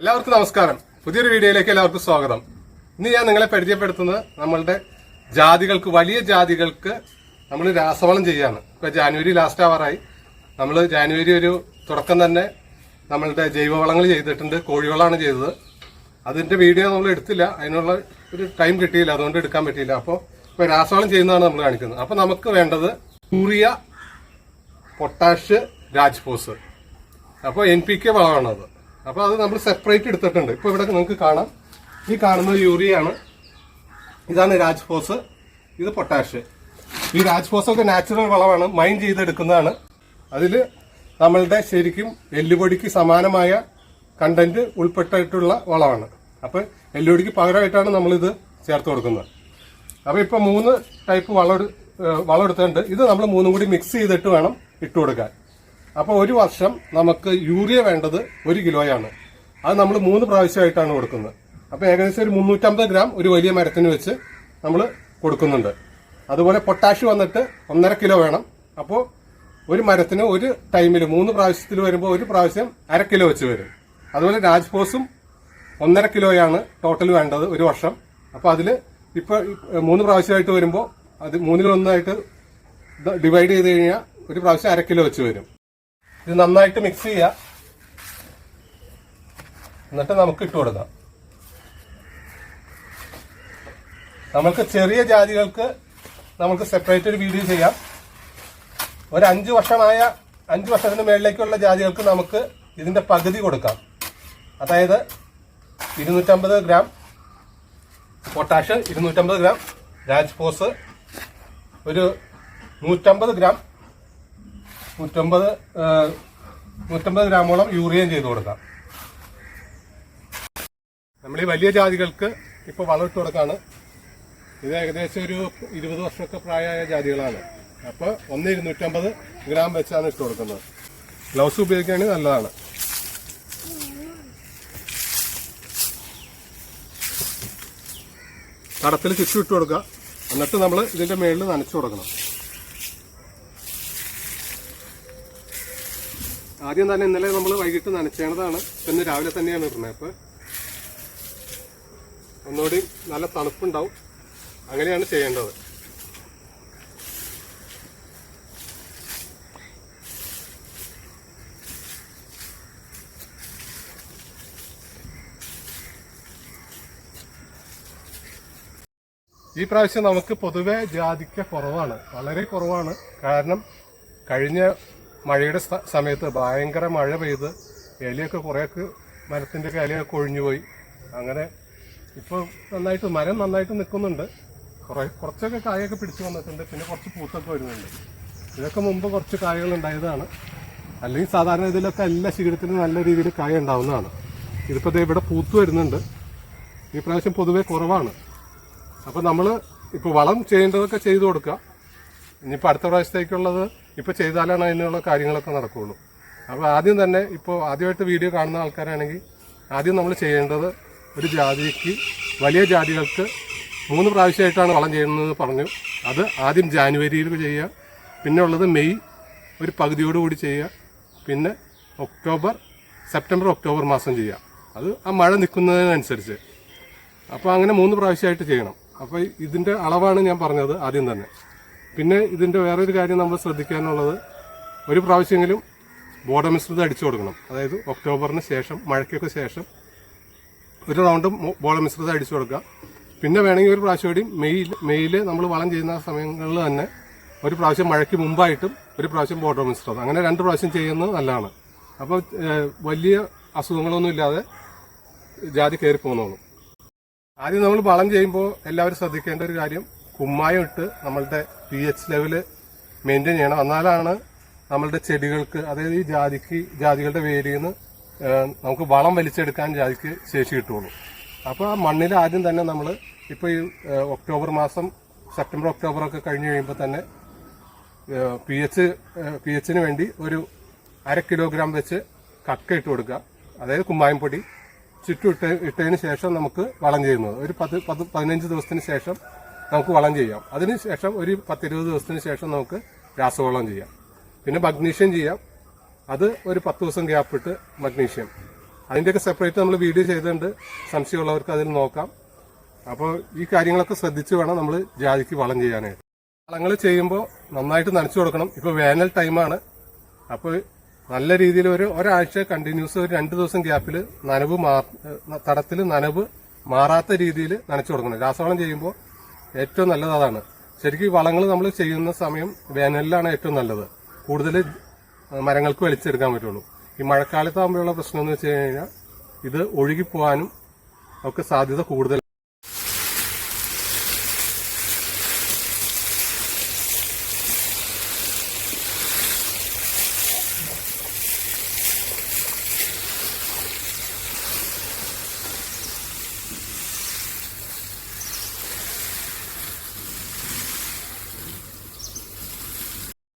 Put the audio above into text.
എല്ലാവർക്കും നമസ്കാരം. പുതിയൊരു വീഡിയോയിലേക്ക് എല്ലാവർക്കും സ്വാഗതം. ഇന്ന് ഞാൻ നിങ്ങളെ പരിചയപ്പെടുത്തുന്നത് നമ്മളുടെ ജാതികൾക്ക് വലിയ ജാതികൾക്ക് നമ്മൾ രാസവളം ചെയ്യാണ്. ഇപ്പൊ ജാനുവരി ലാസ്റ്റ് ആവാറായി നമ്മൾ ജാനുവരി ഒരു തുടക്കം തന്നെ നമ്മളുടെ ജൈവവളങ്ങൾ ചെയ്തിട്ടുണ്ട്. കോഴിവളമാണ് ചെയ്തത്. അതിന്റെ വീഡിയോ നമ്മൾ എടുത്തില്ല. അതിനുള്ള ഒരു ടൈം കിട്ടിയില്ല. അതുകൊണ്ട് എടുക്കാൻ പറ്റിയില്ല. അപ്പോൾ ഇപ്പൊ രാസവളം ചെയ്യുന്നതാണ് നമ്മൾ കാണിക്കുന്നത്. അപ്പൊ നമുക്ക് വേണ്ടത് യൂറിയ പൊട്ടാഷ് രാജ്പോസ് അപ്പോൾ എൻ പി കെ വളമാണത്. അപ്പോൾ അത് നമ്മൾ സെപ്പറേറ്റ് എടുത്തിട്ടുണ്ട്. ഇപ്പോൾ ഇവിടെ നിങ്ങൾക്ക് കാണാം. ഈ കാണുന്നത് യൂറിയാണ് ഇതാണ് രാജ്ഫോസ്. ഇത് പൊട്ടാഷ്. ഈ രാജ്ഫോസ് ഒക്കെ നാച്ചുറൽ വളമാണ്. മൈൻ ചെയ്തെടുക്കുന്നതാണ്. അതിൽ നമ്മളുടെ ശരിക്കും എല്ലുപൊടിക്ക് സമാനമായ കണ്ടന്റ് ഉൾപ്പെട്ടിട്ടുള്ള വളമാണ്. അപ്പോൾ എല്ലുപൊടിക്ക് പകരമായിട്ടാണ് നമ്മളിത് ചേർത്ത് കൊടുക്കുന്നത്. അപ്പോൾ ഇപ്പോൾ മൂന്ന് ടൈപ്പ് വളം വളം എടുത്തിട്ടുണ്ട് ഇത് നമ്മൾ മൂന്നും കൂടി മിക്സ് ചെയ്തിട്ട് വേണം ഇട്ട് കൊടുക്കാൻ. അപ്പോൾ ഒരു വർഷം നമുക്ക് യൂറിയ വേണ്ടത് ഒരു കിലോയാണ്. അത് നമ്മൾ മൂന്ന് പ്രാവശ്യമായിട്ടാണ് കൊടുക്കുന്നത്. അപ്പോൾ ഏകദേശം ഒരു മുന്നൂറ്റമ്പത് ഗ്രാം ഒരു വലിയ മരത്തിന് വെച്ച് നമ്മൾ കൊടുക്കുന്നുണ്ട്. അതുപോലെ പൊട്ടാഷ് വന്നിട്ട് ഒന്നര കിലോ വേണം. അപ്പോൾ ഒരു മരത്തിന് ഒരു ടൈമിൽ മൂന്ന് പ്രാവശ്യത്തിൽ വരുമ്പോൾ ഒരു പ്രാവശ്യം അര കിലോ വെച്ച് വരും. അതുപോലെ രാജ്ഫോസും ഒന്നര കിലോയാണ് ടോട്ടൽ വേണ്ടത് ഒരു വർഷം. അപ്പോൾ അതിൽ ഇപ്പോൾ മൂന്ന് പ്രാവശ്യമായിട്ട് വരുമ്പോൾ അത് മൂന്നിലൊന്നായിട്ട് ഡിവൈഡ് ചെയ്ത് കഴിഞ്ഞാൽ ഒരു പ്രാവശ്യം അര കിലോ വെച്ച് വരും. ഇത് നന്നായിട്ട് മിക്സ് ചെയ്യുക എന്നിട്ട് നമുക്ക് ഇട്ട് കൊടുക്കാം. നമ്മൾക്ക് ചെറിയ ജാതികൾക്ക് നമുക്ക് സെപ്പറേറ്റ് ഒരു വീഡിയോ ചെയ്യാം. ഒരു അഞ്ച് വർഷമായ അഞ്ച് വർഷത്തിന് മേളിലേക്കുള്ള ജാതികൾക്ക് നമുക്ക് ഇതിന്റെ പകുതി കൊടുക്കാം. അതായത് ഇരുന്നൂറ്റമ്പത് ഗ്രാം പൊട്ടാഷ് ഇരുന്നൂറ്റമ്പത് ഗ്രാം രാജ്പോസ് ഒരു നൂറ്റമ്പത് ഗ്രാം നൂറ്റമ്പത് നൂറ്റമ്പത് ഗ്രാമോളം യൂറിയയും ചെയ്തു കൊടുക്കാം. നമ്മൾ ഈ വലിയ ജാതികൾക്ക് ഇപ്പോൾ വളമിട്ട് കൊടുക്കാണ്. ഇത് ഏകദേശം ഒരു ഇരുപത് വർഷമൊക്കെ പ്രായമായ ജാതികളാണ്. അപ്പോൾ ഒന്ന് ഇരുന്നൂറ്റമ്പത് ഗ്രാം വെച്ചാണ് ഇട്ട് കൊടുക്കുന്നത്. ഗ്ലൗസ് ഉപയോഗിക്കുകയാണെങ്കിൽ നല്ലതാണ്. കടത്തിൽ ചുറ്റും ഇട്ട് കൊടുക്കുക. എന്നിട്ട് നമ്മൾ ഇതിന്റെ മേളിൽ നനച്ചു കൊടുക്കണം. ആദ്യം തന്നെ ഇന്നലെ നമ്മൾ വൈകിട്ട് നനച്ചേണ്ടതാണ് ഇന്ന് രാവിലെ തന്നെയാണ് ഇടുന്നത്. അപ്പോൾ ഒന്നുകൂടി നല്ല തണുപ്പുണ്ടാവും. അങ്ങനെയാണ് ചെയ്യേണ്ടത്. ഈ പ്രാവശ്യം നമുക്ക് പൊതുവെ ജാതിക്ക കുറവാണ്. വളരെ കുറവാണ്. കാരണം കഴിഞ്ഞ മഴയുടെ സമയത്ത് ഭയങ്കര മഴ പെയ്ത് ഇലയൊക്കെ കുറേയൊക്കെ മരത്തിന്റെ ഒക്കെ ഇലയൊക്കെ ഒഴിഞ്ഞുപോയി അങ്ങനെ ഇപ്പോൾ നന്നായിട്ട് മരം നന്നായിട്ട് നിൽക്കുന്നുണ്ട്. കുറേ കുറച്ചൊക്കെ കായൊക്കെ പിടിച്ചു വന്നിട്ടുണ്ട്. പിന്നെ കുറച്ച് പൂത്തൊക്കെ വരുന്നുണ്ട്. ഇതൊക്കെ മുമ്പ് കുറച്ച് കായകൾ ഉണ്ടായതാണ്. അല്ലെങ്കിൽ സാധാരണ ഇതിലൊക്കെ എല്ലാ ശീലത്തിനും നല്ല രീതിയിൽ കായ ഉണ്ടാവുന്നതാണ്. ഇതിപ്പോൾ ഇവിടെ പൂത്ത് വരുന്നുണ്ട്. ഈ പ്രാവശ്യം പൊതുവേ കുറവാണ്. അപ്പോൾ നമ്മൾ ഇപ്പോൾ വളം ചെയ്യേണ്ടതൊക്കെ ചെയ്തു കൊടുക്കുക. ഇനിയിപ്പോൾ അടുത്ത പ്രാവശ്യത്തേക്കുള്ളത് ഇപ്പോൾ ചെയ്താലാണ് അതിനുള്ള കാര്യങ്ങളൊക്കെ നടക്കുകയുള്ളൂ അപ്പോൾ ആദ്യം തന്നെ ഇപ്പോൾ ആദ്യമായിട്ട് വീഡിയോ കാണുന്ന ആൾക്കാരാണെങ്കിൽ ആദ്യം നമ്മൾ ചെയ്യേണ്ടത് ഒരു ജാതിക്ക് വലിയ ജാതികൾക്ക് മൂന്ന് പ്രാവശ്യമായിട്ടാണ് വളം ചെയ്യുന്നത് പറഞ്ഞു. അത് ആദ്യം ജാനുവരിയിൽ ചെയ്യുക. പിന്നെ ഉള്ളത് മെയ് ഒരു പകുതിയോട് കൂടി ചെയ്യുക. പിന്നെ ഒക്ടോബർ സെപ്റ്റംബർ ഒക്ടോബർ മാസം ചെയ്യുക. അത് ആ മഴ നിൽക്കുന്നതിനനുസരിച്ച്. അപ്പോൾ അങ്ങനെ മൂന്ന് പ്രാവശ്യമായിട്ട് ചെയ്യണം. അപ്പോൾ ഇതിന്റെ അളവാണ് ഞാൻ പറഞ്ഞത് ആദ്യം തന്നെ. പിന്നെ ഇതിന്റെ വേറൊരു കാര്യം നമ്മൾ ശ്രദ്ധിക്കാനുള്ളത് ഒരു പ്രാവശ്യമെങ്കിലും ബോധമിശ്രിതം അടിച്ചു കൊടുക്കണം. അതായത് ഒക്ടോബറിന് ശേഷം മഴയ്ക്കൊക്കെ ശേഷം ഒരു റൗണ്ട് ബോധമിശ്രിതം അടിച്ചു കൊടുക്കുക പിന്നെ വേണമെങ്കിൽ ഒരു പ്രാവശ്യം കൂടി മെയ്യിൽ മെയ്യിൽ നമ്മൾ വളം ചെയ്യുന്ന സമയങ്ങളിൽ തന്നെ ഒരു പ്രാവശ്യം മഴയ്ക്ക് മുമ്പായിട്ടും ഒരു പ്രാവശ്യം ബോർഡർ മിശ്രിതം അങ്ങനെ രണ്ട് പ്രാവശ്യം ചെയ്യുന്നത് നല്ലതാണ്. അപ്പോൾ വലിയ അസുഖങ്ങളൊന്നും ഇല്ലാതെ ജാതി കയറി പോകുന്നോളും ആദ്യം നമ്മൾ വളം ചെയ്യുമ്പോൾ എല്ലാവരും ശ്രദ്ധിക്കേണ്ട ഒരു കാര്യം കുമ്മായം ഇട്ട് നമ്മളുടെ പി എച്ച് ലെവൽ മെയിന്റെയിൻ ചെയ്യണം. എന്നാലാണ് നമ്മളുടെ ചെടികൾക്ക് അതായത് ഈ ജാതിക്ക് ജാതികളുടെ വേരിൽ നിന്ന് നമുക്ക് വളം വലിച്ചെടുക്കാൻ ജാതിക്ക് ശേഷി കിട്ടുള്ളൂ. അപ്പോൾ ആ മണ്ണിൽ ആദ്യം തന്നെ നമ്മൾ ഇപ്പോൾ ഈ ഒക്ടോബർ മാസം സെപ്റ്റംബർ ഒക്ടോബർ ഒക്കെ കഴിഞ്ഞ് കഴിയുമ്പോൾ തന്നെ പി എച്ച് പി എച്ചിന് വേണ്ടി ഒരു അര കിലോഗ്രാം വെച്ച് കക്ക ഇട്ട് കൊടുക്കുക. അതായത് കുമ്മായം പൊടി. ചുറ്റും ഇട്ട് ഇട്ടതിന് ശേഷം നമുക്ക് വളം ചെയ്യുന്നത്. ഒരു പത്ത് പത്ത് പതിനഞ്ച് ദിവസത്തിന് ശേഷം നമുക്ക് വളം ചെയ്യാം. അതിന് ശേഷം ഒരു പത്തിരുപത് ദിവസത്തിന് ശേഷം നമുക്ക് രാസവളം ചെയ്യാം. പിന്നെ മഗ്നീഷ്യം ചെയ്യാം. അത് ഒരു പത്ത് ദിവസം ഗ്യാപ്പ് ഇട്ട് മഗ്നീഷ്യം. അതിന്റെയൊക്കെ സെപ്പറേറ്റ് നമ്മൾ വീഡിയോ ചെയ്തിട്ടുണ്ട്. സംശയമുള്ളവർക്ക് അതിൽ നോക്കാം. അപ്പോൾ ഈ കാര്യങ്ങളൊക്കെ ശ്രദ്ധിച്ച് വേണം നമ്മൾ ജാതിക്ക് വളം ചെയ്യാനായിട്ട്. വളങ്ങൾ ചെയ്യുമ്പോൾ നന്നായിട്ട് നനച്ചു കൊടുക്കണം. ഇപ്പോൾ വേനൽ ടൈമാണ് അപ്പോൾ നല്ല രീതിയിൽ ഒരു ഒരാഴ്ച കണ്ടിന്യൂസ് ഒരു രണ്ട് ദിവസം ഗ്യാപ്പിൽ നനവ് മാ തടത്തിൽ നനവ് മാറാത്ത രീതിയിൽ നനച്ചു കൊടുക്കണം. രാസവളം ചെയ്യുമ്പോൾ ഏറ്റവും നല്ലത് അതാണ്. ശരിക്കും വളങ്ങൾ നമ്മൾ ചെയ്യുന്ന സമയം വേനലിലാണ് ഏറ്റവും നല്ലത്. കൂടുതൽ മരങ്ങൾക്ക് വലിച്ചെടുക്കാൻ പറ്റുള്ളൂ. ഈ മഴക്കാലത്താകുമ്പോഴുള്ള പ്രശ്നം എന്ന് വെച്ച് കഴിഞ്ഞാൽ ഇത് ഒഴുകിപ്പോകാനും ഒക്കെ സാധ്യത കൂടുതൽ